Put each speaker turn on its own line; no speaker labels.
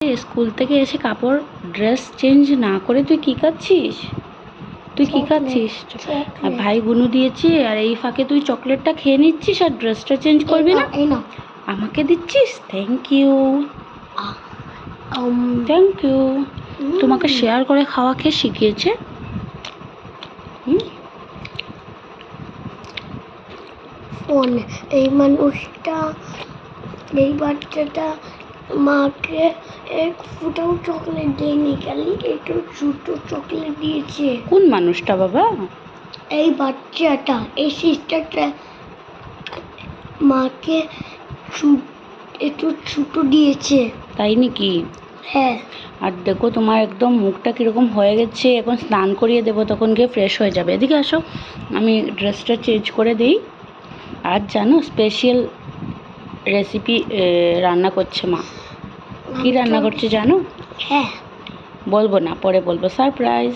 School থেকে এসে কাপড় ড্রেস চেঞ্জ না করে তুই কি খাচ্ছিস তুই কি খাচ্ছিস আর ভাই গুনু দিয়েছে আর এই ফাঁকে তুই চকলেটটা খেয়ে নিচ্ছিস আর ড্রেসটা চেঞ্জ করবি না আমাকে দিচ্ছিস? থ্যাংক ইউ থ্যাংক ইউ তোমাকে শেয়ার করে খাওয়া খেয়ে শিখিয়েছে।
এই মানুষটা এই বাচ্চাটা মাকে এক ফুটাও চকলেট দেয়নি খালি একটু ছোটো চকলেট দিয়েছে।
কোন মানুষটা বাবা?
এই বাচ্চাটা এই সিস্টারটা মাকে ছু- একটু ছোটো দিয়েছে।
তাই নাকি?
হ্যাঁ।
আর দেখো তোমার একদম মুখটা কীরকম হয়ে গেছে এখন স্নান করিয়ে দেবো তখন গিয়ে ফ্রেশ হয়ে যাবে। এদিকে আসো আমি ড্রেসটা চেঞ্জ করে দিই। আর জানো স্পেশাল রেসিপি রান্না করছে মা। কি রান্না করছে জানো?
হ্যাঁ।
বলব না পরে বলব। সারপ্রাইজ